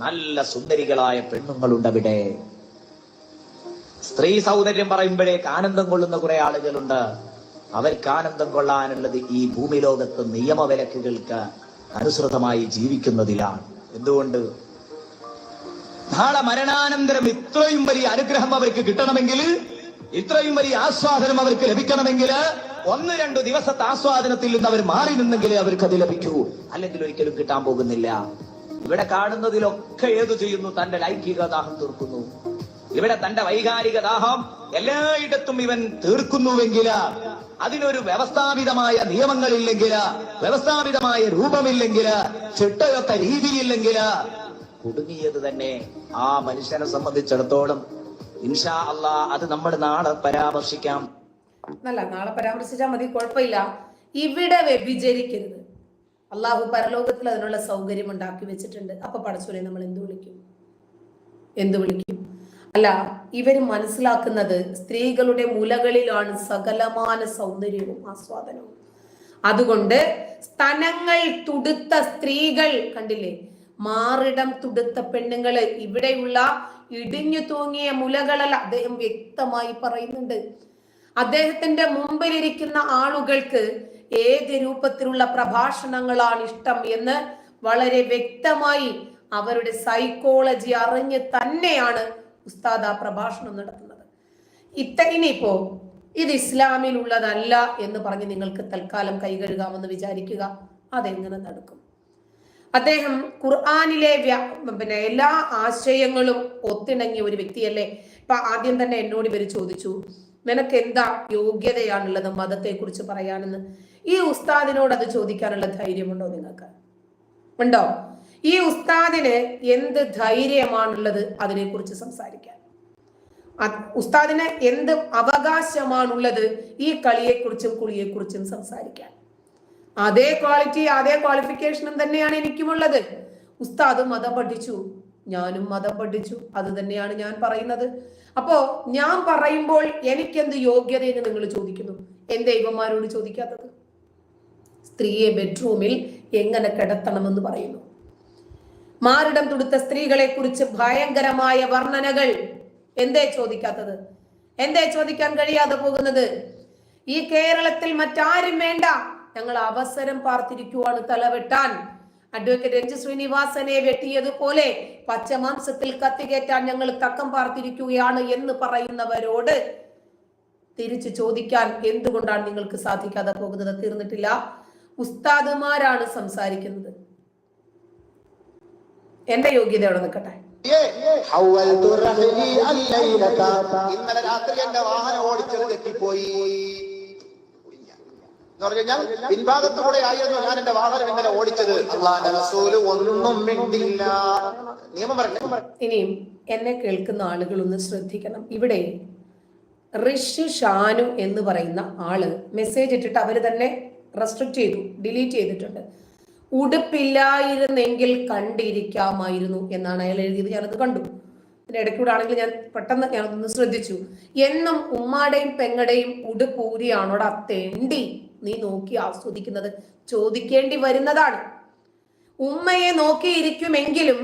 നല്ല സുന്ദരികളായ പെണ്ണുങ്ങളുണ്ട് അവിടെ സ്ത്രീ സൗന്ദര്യം പറയുമ്പോഴേക്ക് ആനന്ദം കൊള്ളുന്ന കുറെ ആളുകളുണ്ട്. അവർക്ക് ആനന്ദം കൊള്ളാനുള്ളത് ഈ ഭൂമി ലോകത്ത് നിയമവിലക്കുകൾക്ക് അനുസൃതമായി ജീവിക്കുന്നതിലാണ്. എന്തുകൊണ്ട്? നാളെ മരണാനന്തരം ഇത്രയും വലിയ അനുഗ്രഹം അവർക്ക് കിട്ടണമെങ്കിൽ ഇത്രയും വലിയ ആസ്വാദനം അവർക്ക് ലഭിക്കണമെങ്കിൽ ഒന്ന് രണ്ടു ദിവസത്തെ ആസ്വാദനത്തിൽ നിന്ന് അവർ മാറി നിന്നെങ്കിലേ അവർക്ക് അത് ലഭിക്കൂ. അല്ലെങ്കിൽ ഒരിക്കലും കിട്ടാൻ പോകുന്നില്ല. ഇവിടെ കാണുന്നതിലൊക്കെ ഏതു ചെയ്യുന്നു? തന്റെ ലൈംഗിക ദാഹം തീർക്കുന്നു. ഇവിടെ തന്റെ വൈകാരിക ദാഹം എല്ലായിടത്തും ഇവൻ തീർക്കുന്നുവെങ്കിൽ അതിനൊരു വ്യവസ്ഥാപിതമായ നിയമങ്ങളില്ലെങ്കിൽ വ്യവസ്ഥാപിതമായ രൂപമില്ലെങ്കിൽ ചിട്ടയൊത്ത രീതിയില്ലെങ്കിൽ കുടുങ്ങിയത് തന്നെ ആ മനുഷ്യനെ സംബന്ധിച്ചിടത്തോളം ഇൻഷാ അള്ളാ അത് നമ്മൾ നാളെ പരാമർശിക്കാം. നല്ല നാളെ പരാമർശിച്ചാൽ മതി കുഴപ്പമില്ല. ഇവിടെ വ്യഭിചരിക്കരുത്. അള്ളാഹു പരലോകത്തിൽ അതിനുള്ള സൗകര്യം ഉണ്ടാക്കി വെച്ചിട്ടുണ്ട്. അപ്പൊ പടച്ചോനെ നമ്മൾ എന്ത് വിളിക്കും? എന്ത് വിളിക്കും? അല്ല ഇവർ മനസ്സിലാക്കുന്നത് സ്ത്രീകളുടെ മുലകളിലാണ് സകലമാന സൗന്ദര്യവും ആസ്വാദനവും. അതുകൊണ്ട് സ്തനങ്ങൾ തുടുത്ത സ്ത്രീകൾ കണ്ടില്ലേ? മാറിടം തുടുത്ത പെണ്ണുങ്ങൾ ഇവിടെയുള്ള ഇടിഞ്ഞു തൂങ്ങിയ മുലകളല്ല അദ്ദേഹം വ്യക്തമായി പറയുന്നുണ്ട്. അദ്ദേഹത്തിന്റെ മുമ്പിലിരിക്കുന്ന ആളുകൾക്ക് ഏത് രൂപത്തിലുള്ള പ്രഭാഷണങ്ങളാണ് ഇഷ്ടം എന്ന് വളരെ വ്യക്തമായി അവരുടെ സൈക്കോളജി അറിഞ്ഞ് തന്നെയാണ് ഉസ്താദ് ആ പ്രഭാഷണം നടത്തുന്നത്. ഇത്ത ഇനിയിപ്പോ ഇത് ഇസ്ലാമിലുള്ളതല്ല എന്ന് പറഞ്ഞ് നിങ്ങൾക്ക് തൽക്കാലം കൈകഴുകാമെന്ന് വിചാരിക്കുക. അതെങ്ങനെ നടക്കും? അദ്ദേഹം ഖുർആാനിലെ പിന്നെ എല്ലാ ആശയങ്ങളും ഒത്തിണങ്ങിയ ഒരു വ്യക്തിയല്ലേ? ഇപ്പൊ ആദ്യം തന്നെ എന്നോട് ഇവർ ചോദിച്ചു നിനക്ക് എന്താ യോഗ്യതയാണുള്ളത് മതത്തെ കുറിച്ച് പറയാനെന്ന്? ഈ ഉസ്താദിനോട് അത് ചോദിക്കാനുള്ള ധൈര്യമുണ്ടോ നിങ്ങൾക്ക്? ഉണ്ടോ? ഈ ഉസ്താദിന് എന്ത് ധൈര്യമാണുള്ളത് അതിനെക്കുറിച്ച് സംസാരിക്കാൻ? ഉസ്താദിന് എന്ത് അവകാശമാണുള്ളത് ഈ കളിയെക്കുറിച്ചും കുളിയെക്കുറിച്ചും സംസാരിക്കാൻ? അതേ ക്വാളിറ്റി അതേ ക്വാളിഫിക്കേഷനും തന്നെയാണ് എനിക്കുമുള്ളത്. ഉസ്താദ് മതം പഠിച്ചു ഞാനും മതം പഠിച്ചു. അത് തന്നെയാണ് ഞാൻ പറയുന്നത്. അപ്പോ ഞാൻ പറയുമ്പോൾ എനിക്കെന്ത് യോഗ്യതയെന്ന് നിങ്ങൾ ചോദിക്കുന്നു? എന്റെ ദൈവന്മാരോട് ചോദിക്കാത്തത്? സ്ത്രീയെ ബെഡ്റൂമിൽ എങ്ങനെ കിടത്തണമെന്ന് പറയുന്നു. മാറിടം തുടുത്ത സ്ത്രീകളെ കുറിച്ച് ഭയങ്കരമായ വർണനകൾ. എന്തേ ചോദിക്കാത്തത്? എന്തേ ചോദിക്കാൻ കഴിയാതെ പോകുന്നത്? ഈ കേരളത്തിൽ മറ്റാരും വേണ്ട. ഞങ്ങൾ അവസരം പാർത്തിരിക്കുവാണ് തലവെട്ടാൻ. അഡ്വക്കേറ്റ് രഞ്ജു ശ്രീനിവാസനെ വെട്ടിയതുപോലെ പച്ചമാംസത്തിൽ കത്തികേറ്റാൻ ഞങ്ങൾ തക്കം പാർത്തിരിക്കുകയാണ് എന്ന് പറയുന്നവരോട് തിരിച്ചു ചോദിക്കാൻ എന്തുകൊണ്ടാണ് നിങ്ങൾക്ക് സാധിക്കാതെ പോകുന്നത്? തീർന്നിട്ടില്ല. ഉസ്താദുമാരാണ് സംസാരിക്കുന്നത്. എന്റെ യോഗ്യത അവിടെ നിൽക്കട്ടെ. ഇന്നലെ രാത്രി എന്റെ വാഹനം ഓടിച്ചത് തെറ്റിപ്പോയി. എന്ന് പറഞ്ഞു കഴിഞ്ഞാൽ പിൻഭാഗത്തുകൂടെ ആയിരുന്നു ഞാൻ എന്റെ വാഹനം ഇങ്ങനെ ഓടിച്ചത്. അള്ളാന്റെ റസൂൽ ഒന്നും മിണ്ടില്ല. നിയമം പറഞ്ഞു ഇനിയും എന്നെ കേൾക്കുന്ന ആളുകൾ ഒന്ന് ശ്രദ്ധിക്കണം. ഇവിടെ റിഷു ഷാനു എന്ന് പറയുന്ന ആൾ മെസ്സേജ് ഇട്ടിട്ട് അവർ തന്നെ റെസ്ട്രിക്ട് ചെയ്തു ഡിലീറ്റ് ചെയ്തിട്ടുണ്ട്. ഉടുപ്പില്ലായിരുന്നെങ്കിൽ കണ്ടിരിക്കാമായിരുന്നു എന്നാണ് അയാൾ എഴുതിയത്. ഞാനത് കണ്ടു. പിന്നെ ഇടയ്ക്കൂടെ ആണെങ്കിൽ ഞാൻ പെട്ടെന്ന് ഞാനൊന്ന് ശ്രദ്ധിച്ചു. എന്നും ഉമ്മാടെയും പെങ്ങടെയും ഉടുപ്പൂരിയാണോടാ തെണ്ടി? നീ നോക്കി ആസ്വദിക്കുന്നത് ചോദിക്കേണ്ടി വരുന്നതാണ്. ഉമ്മയെ നോക്കിയിരിക്കുമെങ്കിലും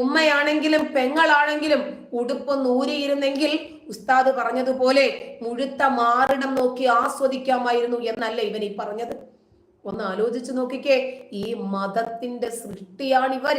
ഉമ്മയാണെങ്കിലും പെങ്ങളാണെങ്കിലും ഉടുപ്പ് നൂരിയിരുന്നെങ്കിൽ ഉസ്താദ് പറഞ്ഞതുപോലെ മുഴുത്ത മാറിടം നോക്കി ആസ്വദിക്കാമായിരുന്നു എന്നല്ല ഇവൻ ഈ പറഞ്ഞത്. ഒന്ന് ആലോചിച്ചു നോക്കിക്കേ ഈ മതത്തിന്റെ സൃഷ്ടിയാണ് ഇവർ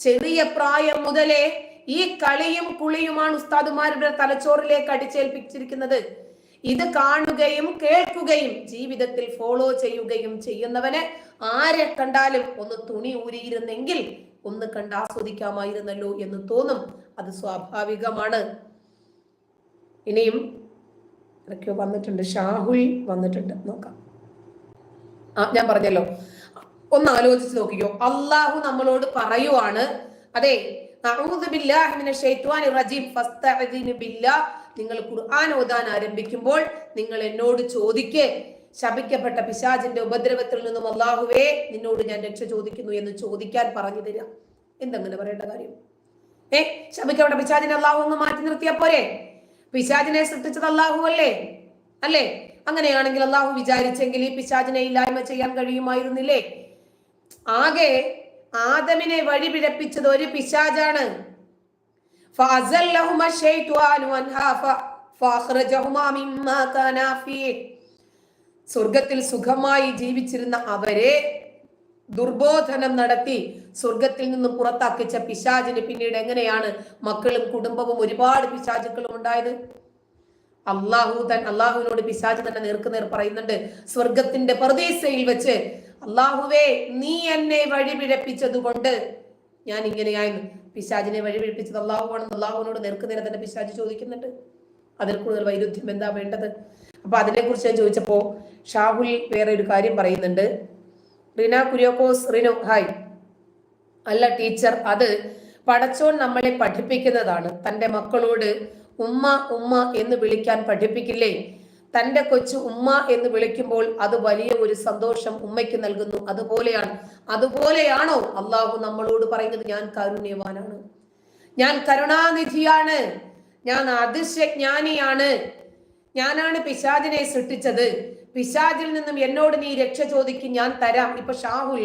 ചെറിയ പ്രായം മുതലേ ഈ കളിയും കുളിയുമാണ് ഉസ്താദുമാരുടെ തലച്ചോറിലേക്ക് അടിച്ചേൽപ്പിച്ചിരിക്കുന്നത്. ഇത് കാണുകയും കേൾക്കുകയും ജീവിതത്തിൽ ഫോളോ ചെയ്യുകയും ചെയ്യുന്നവന് ആരെ കണ്ടാലും ഒന്ന് തുണി ഊരിയിരുന്നെങ്കിൽ ഒന്ന് കണ്ട് ആസ്വദിക്കാമായിരുന്നല്ലോ എന്ന് തോന്നും. അത് സ്വാഭാവികമാണ്. ഇനിയും ഇടയ്ക്കോ വന്നിട്ടുണ്ട്. ഷാഹുൽ വന്നിട്ടുണ്ട്. നോക്കാം. ആ ഞാൻ പറഞ്ഞല്ലോ. ഒന്ന് ആലോചിച്ച് നോക്കിക്കോ. അള്ളാഹു നമ്മളോട് പറയുവാണ്. അതെ നിങ്ങൾ ഖുർആൻ ഓതാൻ ആരംഭിക്കുമ്പോൾ നിങ്ങൾ എന്നോട് ചോദിക്കേ ശപിക്കപ്പെട്ട പിശാജിന്റെ ഉപദ്രവത്തിൽ നിന്നും അള്ളാഹുവേ നിന്നോട് ഞാൻ രക്ഷ ചോദിക്കുന്നു എന്ന് ചോദിക്കാൻ പറഞ്ഞു തരിക എന്തങ്ങനെ പറയേണ്ട കാര്യം? ഏ ശപിക്കപ്പെട്ട പിശാജിനെ അള്ളാഹു ഒന്ന് മാറ്റി നിർത്തിയാ പോരെ? പിശാജിനെ സൃഷ്ടിച്ചത് അള്ളാഹു അല്ലേ? അല്ലേ? അങ്ങനെയാണെങ്കിൽ അള്ളാഹു വിചാരിച്ചെങ്കിൽ ഈ പിശാജിനെ ഇല്ലായ്മ ചെയ്യാൻ കഴിയുമായിരുന്നില്ലേ? ആകെ ആദമിനെ വഴിപിഴപ്പിച്ചത് ഒരു പിശാജാണ് فأزلهما الشيطان عنها ف- فأخرجهما مما كانا فيه. സ്വർഗത്തിൽ സുഖമായി ജീവിച്ചിരുന്ന അവരെ ദുർബോധനം നടത്തി സ്വർഗത്തിൽ നിന്നും പുറത്താക്കിച്ച പിശാചിന് പിന്നീട് എങ്ങനെയാണ് മക്കളും കുടുംബവും ഒരുപാട് പിശാചുക്കളും ഉണ്ടായത് അള്ളാഹു തൻ അള്ളാഹുവിനോട് പിശാച് തന്നെ നേർക്കുനേർ പറയുന്നുണ്ട് സ്വർഗത്തിന്റെ പ്രതീസയിൽ വെച്ച് അള്ളാഹുവേ നീ എന്നെ വഴിപിഴപ്പിച്ചത് കൊണ്ട് ഞാൻ ഇങ്ങനെയായിരുന്നു പിശാചിനെ വഴിപിഴപ്പിച്ചത് അള്ളാഹു അള്ളാഹുവാണ് അള്ളാഹുവിനോട് നേർക്കുനേരെ തന്നെ പിശാജ് ചോദിക്കുന്നുണ്ട്. അതിൽ കൂടുതൽ വൈരുദ്ധ്യം എന്താ വേണ്ടത്? അപ്പൊ അതിനെക്കുറിച്ച് ഞാൻ ചോദിച്ചപ്പോ ഷാഹുൽ വേറെ ഒരു കാര്യം പറയുന്നുണ്ട്. റിന കുര്യോക്കോസ് റിനു ഹായ്. അല്ല ടീച്ചർ അത് പടച്ചോൻ നമ്മളെ പഠിപ്പിക്കുന്നതാണ്. തന്റെ മക്കളോട് ഉമ്മ ഉമ്മ എന്ന് വിളിക്കാൻ പഠിപ്പിക്കില്ലേ? തന്റെ കൊച്ചു ഉമ്മ എന്ന് വിളിക്കുമ്പോൾ അത് വലിയ ഒരു സന്തോഷം ഉമ്മയ്ക്ക് നൽകുന്നു. അതുപോലെയാണ് അതുപോലെയാണോ അള്ളാഹു നമ്മളോട് പറയുന്നത്? ഞാൻ കാരുണ്യവാനാണ്. ഞാൻ കരുണാനിധിയാണ്. ഞാൻ അതിശയജ്ഞാനിയാണ് ഞാനാണ് പിശാദിനെ സൃഷ്ടിച്ചത്. പിശാദിൽ നിന്നും എന്നോട് നീ രക്ഷ ചോദിക്കും ഞാൻ തരാം. ഇപ്പൊ ഷാഹുൽ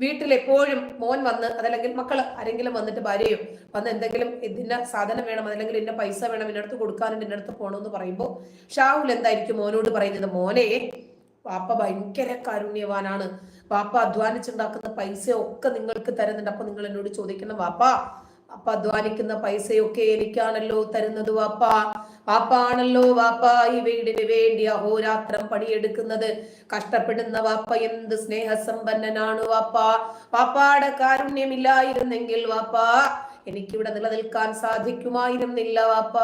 വീട്ടിൽ എപ്പോഴും മോൻ വന്ന് അതല്ലെങ്കിൽ മക്കൾ ആരെങ്കിലും വന്നിട്ട് ഭാര്യയും വന്ന് എന്തെങ്കിലും ഇതിന്റെ സാധനം വേണം അതല്ലെങ്കിൽ ഇന്ന പൈസ വേണം ഇന്നടുത്ത് എന്റെ അടുത്ത് പോകണമെന്ന് പറയുമ്പോൾ ഷാഹുൽ എന്തായിരിക്കും മോനോട് പറയുന്നത്? മോനെ വാപ്പ ഭയങ്കര കാരുണ്യവാനാണ്. വാപ്പ അധ്വാനിച്ചുണ്ടാക്കുന്ന പൈസ ഒക്കെ നിങ്ങൾക്ക് തരുന്നുണ്ട്. അപ്പൊ നിങ്ങൾ എന്നോട് ചോദിക്കണം വാപ്പ അപ്പ അധ്വാനിക്കുന്ന പൈസയൊക്കെ എനിക്കാണല്ലോ തരുന്നത് വാപ്പ. വാപ്പ ആണല്ലോ വാപ്പ ഈ വീടിന് വേണ്ടി അഹോരാത്രം പണിയെടുക്കുന്നത്. കഷ്ടപ്പെടുന്ന വാപ്പ എന്ത് സ്നേഹസമ്പന്നനാണ് വാപ്പ. വാപ്പാടെ കാരുണ്യമില്ലായിരുന്നെങ്കിൽ വാപ്പ എനിക്കിവിടെ നിലനിൽക്കാൻ സാധിക്കുമായിരുന്നില്ല വാപ്പ.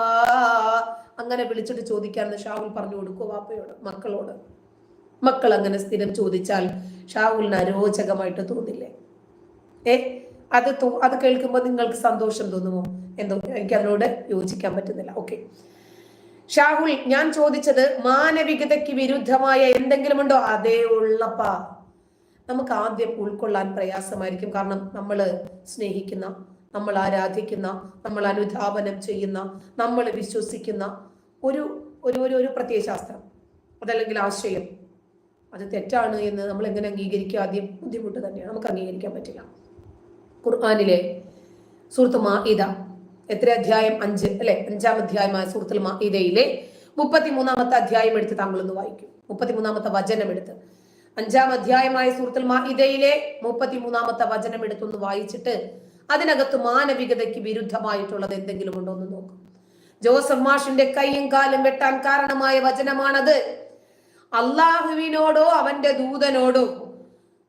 അങ്ങനെ വിളിച്ചിട്ട് ചോദിക്കാമെന്ന് ഷാഹുൽ പറഞ്ഞു കൊടുക്കൂ വാപ്പയോട് മക്കളോട്. മക്കൾ അങ്ങനെ സ്ഥിരം ചോദിച്ചാൽ ഷാഹുലിന് അരോചകമായിട്ട് തോന്നില്ലേ? ഏ? അത് അത് കേൾക്കുമ്പോൾ നിങ്ങൾക്ക് സന്തോഷം തോന്നുമോ എന്തോ എനിക്ക് അതിനോട് യോജിക്കാൻ പറ്റുന്നില്ല. ഓക്കെ ഷാഹുൽ ഞാൻ ചോദിച്ചത് മാനവികതയ്ക്ക് വിരുദ്ധമായ എന്തെങ്കിലും ഉണ്ടോ അതേ ഉള്ളപ്പാ. നമുക്ക് ആദ്യം ഉൾക്കൊള്ളാൻ പ്രയാസമായിരിക്കും. കാരണം നമ്മൾ സ്നേഹിക്കുന്ന നമ്മൾ ആരാധിക്കുന്ന നമ്മൾ അനുധാപനം ചെയ്യുന്ന നമ്മൾ വിശ്വസിക്കുന്ന ഒരു ഒരു ഒരു ഒരു പ്രത്യയശാസ്ത്രം അതല്ലെങ്കിൽ ആശയം. അത് തെറ്റാണ് എന്ന് നമ്മൾ എങ്ങനെ അംഗീകരിക്കുക? ആദ്യം ബുദ്ധിമുട്ട് തന്നെയാണ്. നമുക്ക് അംഗീകരിക്കാൻ പറ്റില്ല. ഖുർആാനിലെ സുഹൃത്ത് മാഇദ. എത്ര അധ്യായം? അഞ്ച് അല്ലെ? അഞ്ചാം അധ്യായമായ സൂറത്തുൽ മാഇദയിലെ മുപ്പത്തിമൂന്നാമത്തെ അധ്യായം എടുത്ത് താങ്കളൊന്ന് വായിക്കും. മുപ്പത്തിമൂന്നാമത്തെ വചനം എടുത്ത്. അഞ്ചാം അധ്യായമായ സൂറത്തുൽ മാഇദയിലെ മുപ്പത്തിമൂന്നാമത്തെ വചനം എടുത്തൊന്ന് വായിച്ചിട്ട് അതിനകത്ത് മാനവികതയ്ക്ക് വിരുദ്ധമായിട്ടുള്ളത് എന്തെങ്കിലും ഉണ്ടോ എന്ന് നോക്കും. ജോസഫ് മാഷിന്റെ കൈയും കാലും വെട്ടാൻ കാരണമായ വചനമാണത്. അള്ളാഹുവിനോടോ അവന്റെ ദൂതനോടോ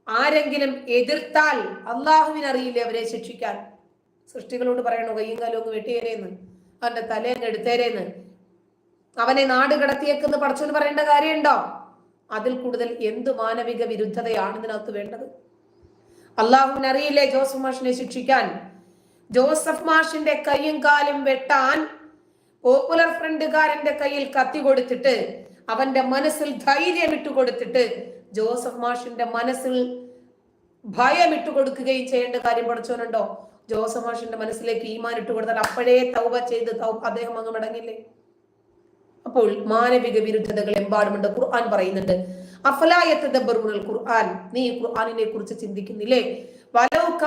ആരെങ്കിലും എതിർത്താൽ അള്ളാഹുവിനറിയില്ലേ അവരെ ശിക്ഷിക്കാൻ? സൃഷ്ടികളോട് പറയണു കയ്യും കാലും അങ്ങ് വെട്ടിയേരേന്ന്? അവന്റെ തലേന്ന് എടുത്തേരേന്ന്? അവനെ നാട് കടത്തിയേക്കെന്ന് പടച്ചോന് പറയേണ്ട കാര്യമുണ്ടോ? അതിൽ കൂടുതൽ എന്ത് മാനവിക വിരുദ്ധതയാണ് ഇതിനകത്ത് വേണ്ടത്? അള്ളാഹുവിന് അറിയില്ലേ ജോസഫ് മാഷിനെ ശിക്ഷിക്കാൻ? ജോസഫ് മാഷിന്റെ കയ്യും കാലും വെട്ടാൻ പോപ്പുലർ ഫ്രണ്ടുകാരന്റെ കയ്യിൽ കത്തി കൊടുത്തിട്ട് അവന്റെ മനസ്സിൽ ധൈര്യം ഇട്ട് കൊടുത്തിട്ട് ജോസഫ് മാഷിന്റെ മനസ്സിൽ ഭയം ഇട്ട് കൊടുക്കുകയും ചെയ്യേണ്ട കാര്യം പഠിച്ചവനുണ്ടോ? ജോസഫ് മാഷിന്റെ മനസ്സിലേക്ക് ഈമാൻ ഇട്ട് കൊടുത്താൽ അപ്പോഴേ തൗബ ചെയ്ത് തൗ- അദ്ദേഹം അങ്ങ് മടങ്ങില്ലേ? അപ്പോൾ മാനവിക വിരുദ്ധതകൾ എമ്പാടുമുണ്ട്. ഖുർആൻ പറയുന്നുണ്ട് അഫലായത്ത് ദബ്ബറുൽ ഖുർആൻ. നീ ഖുർആനിനെ കുറിച്ച് ചിന്തിക്കുന്നില്ലേ? വലൗ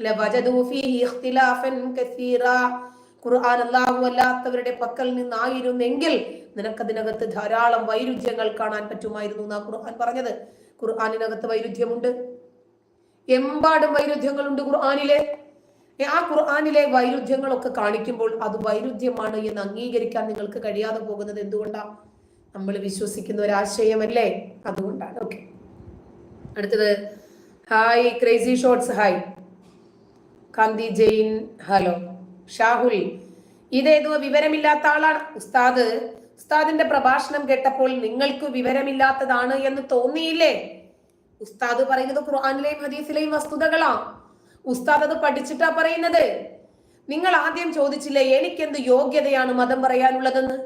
ലവജദു ഫീഹി ഇഖ്തിലാഫൻ കസീറാ. ഖുർആൻ അല്ലാഹു അല്ലാത്തവരുടെ പക്കൽ നിന്നായിരുന്നെങ്കിൽ നിനക്കതിനകത്ത് ധാരാളം വൈരുദ്ധ്യങ്ങൾ കാണാൻ പറ്റുമായിരുന്നു എന്നാ ഖുർആൻ പറഞ്ഞത്. ഖുർആാനിനകത്ത് വൈരുദ്ധ്യമുണ്ട്. എമ്പാടും വൈരുദ്ധ്യങ്ങളുണ്ട് ഖുർആാനിലെ. ആ ഖുർആാനിലെ വൈരുദ്ധ്യങ്ങളൊക്കെ കാണിക്കുമ്പോൾ അത് വൈരുദ്ധ്യമാണ് എന്ന് അംഗീകരിക്കാൻ നിങ്ങൾക്ക് കഴിയാതെ പോകുന്നത് എന്തുകൊണ്ടാണ് നമ്മൾ വിശ്വസിക്കുന്ന ഒരാശയമല്ലേ? അതുകൊണ്ടാണ്. ഓക്കെ. അടുത്തത്. Hi crazy shorts hi. Kanti Jain. Hello. Shahul ഇതേതോ വിവരമില്ലാത്ത ആളാണ്. ഉസ്താദ് ഉസ്താദിന്റെ പ്രഭാഷണം കേട്ടപ്പോൾ നിങ്ങൾക്ക് വിവരമില്ലാത്തതാണ് എന്ന് തോന്നിയില്ലേ? ഉസ്താദ് പറയുന്നത് ഖുർആാനിലെയും ഹദീസിലെയും വസ്തുതകളാ ഉസ്താദ് അത് പഠിച്ചിട്ടാ പറയുന്നത്. നിങ്ങൾ ആദ്യം ചോദിച്ചില്ലേ എനിക്കെന്ത് യോഗ്യതയാണ് മതം പറയാനുള്ളതെന്ന്?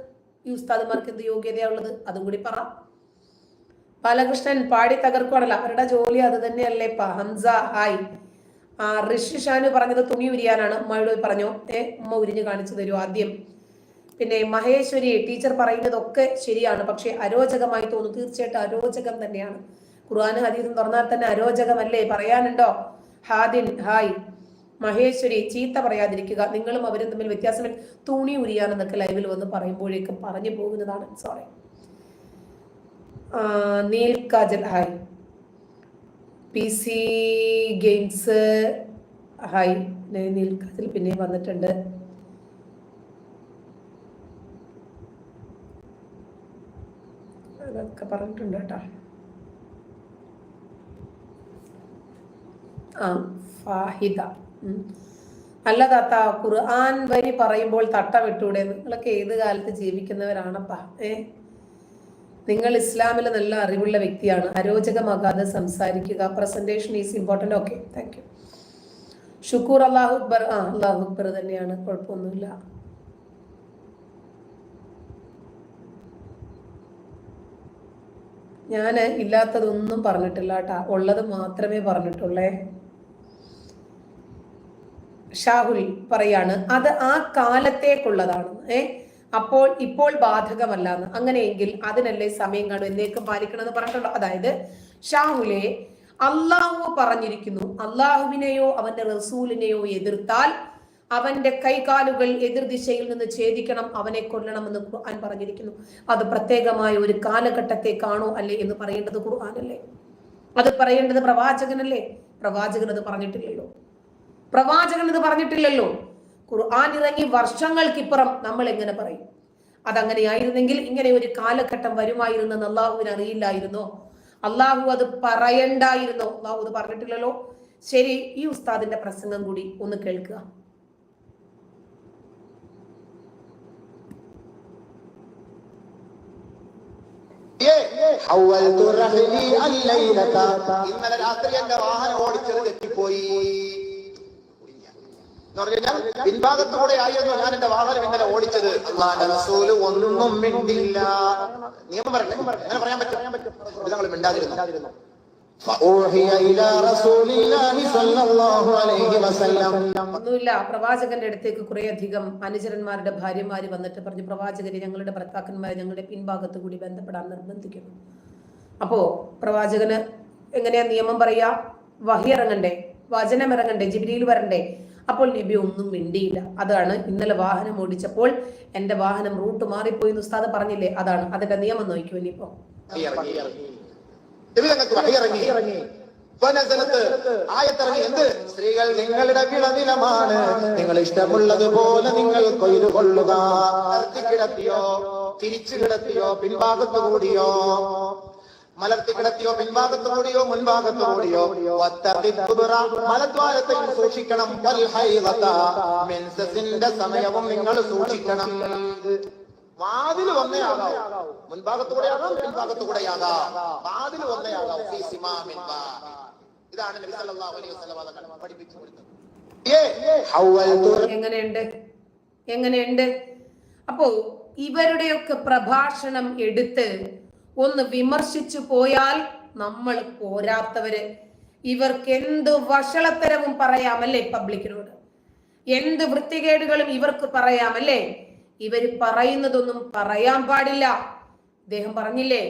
ഈ ഉസ്താദുമാർക്ക് എന്ത് യോഗ്യതയാണുള്ളത്? അതും കൂടി പറ. ബാലകൃഷ്ണൻ പാടി തകർക്കുവാണല്ലോ അവരുടെ ജോലി അത് തന്നെയല്ലേ ഹംസ ഹായ്. ഋഷി ഷാനു പറഞ്ഞത് തുണി ഉരിയാനാണ്. ഉമ്മയോട് പറഞ്ഞു ഏ ഉമ്മ ഉരിഞ്ഞ് കാണിച്ചു തരൂ ആദ്യം. പിന്നെ മഹേശ്വരി ടീച്ചർ പറയുന്നതൊക്കെ ശരിയാണ് പക്ഷെ അരോചകമായി തോന്നുന്നു തീർച്ചയായിട്ടും അരോചകം തന്നെയാണ്. ഖുർആൻ ഹദീസും തുറന്നാൽ തന്നെ അരോചകമല്ലേ? പറയാനുണ്ടോ? ഹാദിൻ ഹായ്. മഹേശ്വരി ചീത്ത പറയാതിരിക്കുക. നിങ്ങളും അവരും തമ്മിൽ വ്യത്യാസമില്ല. തുണി ഉരിയാനെന്നൊക്കെ ലൈവിൽ വന്ന് പറയുമ്പോഴേക്കും പറഞ്ഞു പോകുന്നതാണ്. Sorry Neel Kajal hi. P C games hi നീൽക്കത്തിൽ പിന്നെയും പിന്നെ വന്നിട്ടുണ്ട്. അതൊക്കെ പറഞ്ഞിട്ടുണ്ട് കേട്ടോ. ആ ഫാഹിദ. അല്ല താത്ത ഖുർആൻ വരി പറയുമ്പോൾ തട്ട വിട്ടൂടെ നിങ്ങളൊക്കെ ഏത് കാലത്ത് ജീവിക്കുന്നവരാണപ്പാ? ഏ? നിങ്ങൾ ഇസ്ലാമിൽ നല്ല അറിവുള്ള വ്യക്തിയാണ്. അരോചകമാകാതെ സംസാരിക്കുക. Presentation is important okay thank you Shukkur അള്ളാഹു അക്ബർ. ആ അള്ളാഹു അക്ബർ തന്നെയാണ്. കുഴപ്പമൊന്നുമില്ല. ഞാൻ ഇല്ലാത്തതൊന്നും പറഞ്ഞിട്ടില്ല കേട്ടാ. ഉള്ളത് മാത്രമേ പറഞ്ഞിട്ടുള്ളേ. ഷാഹുൽ പറയാണ് അത് ആ കാലത്തേക്കുള്ളതാണ്. ഏ അപ്പോൾ ഇപ്പോൾ ബാധകമല്ല എന്ന് അങ്ങനെയെങ്കിൽ അതിനല്ലേ സമയം കാണും എന്നേക്കും പാലിക്കണമെന്ന് പറഞ്ഞിട്ടുള്ളൂ അതായത് ഷാഹുലെ അള്ളാഹു പറഞ്ഞിരിക്കുന്നു അള്ളാഹുവിനെയോ അവന്റെ റസൂലിനെയോ എതിർത്താൽ അവന്റെ കൈകാലുകൾ എതിർദിശയിൽ നിന്ന് ഛേദിക്കണം അവനെ കൊല്ലണമെന്ന് ഖുർആൻ പറഞ്ഞിരിക്കുന്നു. അത് പ്രത്യേകമായ ഒരു കാലഘട്ടത്തെ കാണൂ അല്ലേ എന്ന് പറയേണ്ടത് ഖുർആനല്ലേ? അത് പറയേണ്ടത് പ്രവാചകനല്ലേ? പ്രവാചകൻ അത് പറഞ്ഞിട്ടില്ലല്ലോ. പ്രവാചകൻ ഇത് പറഞ്ഞിട്ടില്ലല്ലോ. ഖുർആൻ ഇറങ്ങി വർഷങ്ങൾക്കിപ്പുറം നമ്മൾ എങ്ങനെ പറയും? അതങ്ങനെയായിരുന്നെങ്കിൽ ഇങ്ങനെ ഒരു കാലഘട്ടം വരുമായിരുന്നെന്ന് അള്ളാഹുവിന് അറിയില്ലായിരുന്നു? അള്ളാഹു അത് പറയണ്ടായിരുന്നു. അള്ളാഹു അത് പറഞ്ഞിട്ടില്ലല്ലോ. ശരി ഈ ഉസ്താദിന്റെ പ്രസംഗം കൂടി ഒന്ന് കേൾക്കുക. ഇന്നലെ രാത്രി എന്റെ വാഹനം ഓടിച്ചത് തെറ്റിപ്പോയി. എന്ന് പറഞ്ഞു കഴിഞ്ഞാൽ പിൻഭാഗത്തുകൂടെ ആയിരുന്നു ഞാൻ എന്റെ വാഹനം ഇങ്ങനെ ഓടിച്ചത്. റസൂൽ ഒന്നും മിണ്ടില്ല നിയമം പറയണ്ടേ അങ്ങനെ പറയാൻ പറ്റും. ഞങ്ങൾ മിണ്ടാതിരുന്നു? ഒന്നുമില്ല. പ്രവാചകന്റെ അടുത്തേക്ക് കുറെ അധികം അനുചരന്മാരുടെ ഭാര്യമാര് വന്നിട്ട് പറഞ്ഞു പ്രവാചകരെ ഞങ്ങളുടെ ഭർത്താക്കന്മാരെ ഞങ്ങളുടെ പിൻഭാഗത്ത് കൂടി ബന്ധപ്പെടാൻ നിർബന്ധിക്കുന്നു. അപ്പോ പ്രവാചകന് എങ്ങനെയാ നിയമം പറയാ വഹിയിറങ്ങണ്ടേ വചനം ഇറങ്ങണ്ടേ? ജിബിലിയിൽ വരണ്ടേ? അപ്പോൾ നബി ഒന്നും മിണ്ടിയില്ല. അതാണ് ഇന്നലെ വാഹനം ഓടിച്ചപ്പോൾ എന്റെ വാഹനം റൂട്ട് മാറിപ്പോയി എന്ന് ഉസ്താദ് പറഞ്ഞില്ലേ? അതാണ്. അതിന്റെ നിയമം നോക്കൂ ഇനിയിപ്പോ സ്ത്രീകൾ നിങ്ങളുടെ വിളനിലമാണ്. നിങ്ങൾ ഇഷ്ടമുള്ളതുപോലെ നിങ്ങൾ കൊയ്തു കൊള്ളുക. കിടത്തിയോ തിരിച്ചു കിടത്തിയോ പിൻഭാഗത്തു കൂടിയോ. മലർത്തി കിടത്തിയോ പിൻഭാഗത്തോടെയോ മുൻഭാഗത്തോടെയോ മലദ്വാരത്തെയും സൂക്ഷിക്കണം. സമയവും നിങ്ങൾ സൂക്ഷിക്കണം. വാതിൽ ഒന്നേ ആകാവൂ മുൻഭാഗത്തൂടെ ആകാം പിൻഭാഗത്തൂടെ ആകാം വാതിൽ വന്നയാകാം ഇതാണ് എങ്ങനെയുണ്ട്? എങ്ങനെയുണ്ട്? അപ്പോ ഇവരുടെയൊക്കെ പ്രഭാഷണം എടുത്ത് ഒന്ന് വിമർശിച്ചു പോയാൽ നമ്മൾ പോരാത്തവര്. ഇവർക്ക് എന്ത് വഷളത്തരവും പറയാമല്ലേ പബ്ലിക്കിനോട്? എന്ത് വൃത്തികേടുകളും ഇവർക്ക് പറയാമല്ലേ? ഇവർ പറയുന്നതൊന്നും പറയാൻ പാടില്ല. അദ്ദേഹം പറഞ്ഞില്ലേ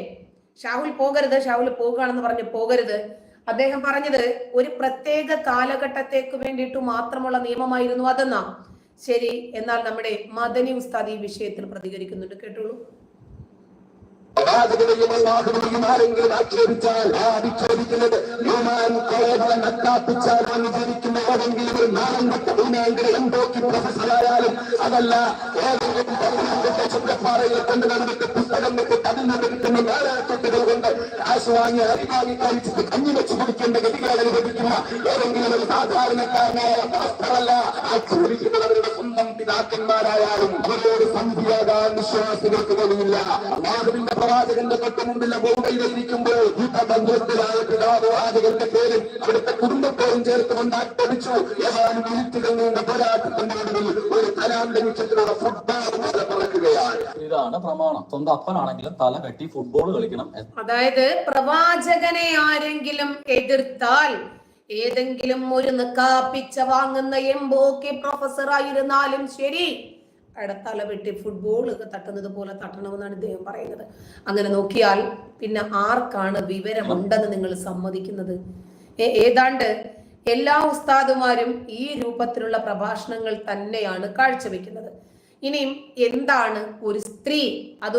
ഷാഹുൽ പോകരുത് ഷാഹുൽ പോകുകയാണെന്ന് പറഞ്ഞ് പോകരുത്. അദ്ദേഹം പറഞ്ഞത് ഒരു പ്രത്യേക കാലഘട്ടത്തേക്ക് വേണ്ടിയിട്ട് മാത്രമുള്ള നിയമമായിരുന്നു അതെന്നാ? ശരി എന്നാൽ നമ്മുടെ മദനി ഉസ്താദ് ഈ വിഷയത്തിൽ പ്രതികരിക്കുന്നുണ്ട്. കേട്ടോളൂ. പ്രവാചകനെയും അള്ളാഹുവിനെയും ആരെങ്കിലും ആക്ഷേപിച്ചാൽ ആ അധിക്ഷേപിക്കുന്നത് യുമാൻ കോളേജിലെ നക്കാപ്പിച്ചാൽ അനുചരിക്കുന്ന ഏതെങ്കിലും ഒരു നാളം കെട്ട ഭൂമിയെങ്കിലും എന്തോക്കി പ്രൊഫസറായാലും അതല്ല ഏതെങ്കിലും ചുങ്കപ്പാറയിൽ കൊണ്ട് നടന്നിട്ട് പുസ്തകം വിട്ട് അതിൽ നിന്ന് കിട്ടുന്ന നാലാക്കെട്ടുകൾ കൊണ്ട് കാശ് വാങ്ങി അരിവാങ്ങി കഴിച്ചിട്ട് കഞ്ഞി വെച്ച് കുടിക്കേണ്ട ഗതികൾ അനുഭവിക്കുന്ന ഏതെങ്കിലും ഒരു സാധാരണക്കാരനായ പാസ്റ്ററല്ല ആക്ഷേപിക്കുന്നവരുടെ സ്വന്തം പിതാക്കന്മാരായാലും അവരോട് സന്ധിയാകാൻ വിശ്വാസികൾക്ക് കഴിയില്ല അള്ളാഹുവിന്റെ പ്രവാചകന്റെ തൊട്ട് മുമ്പിലെ ബന്ധത്തിലായ യുദ്ധബന്ധത്തിലായ പിതാവാചകന്റെ പേരും അവിടുത്തെ കുടുംബത്തോടും ചേർത്തുകൊണ്ട് ആക്രമിച്ചു ഏതാനും മിനിറ്റുകൾ നീണ്ട പോരാട്ടത്തിന്റെ ഒടുവിൽ ഒരു കലാം ലഭിച്ചതിലൂടെ ഫുട്ബോൾ പോലെ പറക്കുകയാണ് ഇതാണ് പ്രമാണം. സ്വന്തം അപ്പനാണെങ്കിലും തല കെട്ടി ഫുട്ബോൾ കളിക്കണം. അതായത് പ്രവാചകനെ ആരെങ്കിലും എതിർത്താൽ ഏതെങ്കിലും ഒരു നിക്കാപ്പിച്ച വാങ്ങുന്ന എംബോക്കെ പ്രൊഫസർ ആയിരുന്നാലും ശരി. അയാളുടെ തല വെട്ടി ഫുട്ബോൾ തട്ടുന്നത് പോലെ തട്ടണമെന്നാണ് ഇദ്ദേഹം പറയുന്നത്. അങ്ങനെ നോക്കിയാൽ പിന്നെ ആർക്കാണ് വിവരമുണ്ടെന്ന് നിങ്ങൾ സമ്മതിക്കുന്നത്? ഏതാണ്ട് എല്ലാ ഉസ്താദുമാരും ഈ രൂപത്തിലുള്ള പ്രഭാഷണങ്ങൾ തന്നെയാണ് കാഴ്ചവെക്കുന്നത്. ഇനിയും എന്താണ് ഒരു സ്ത്രീ അത്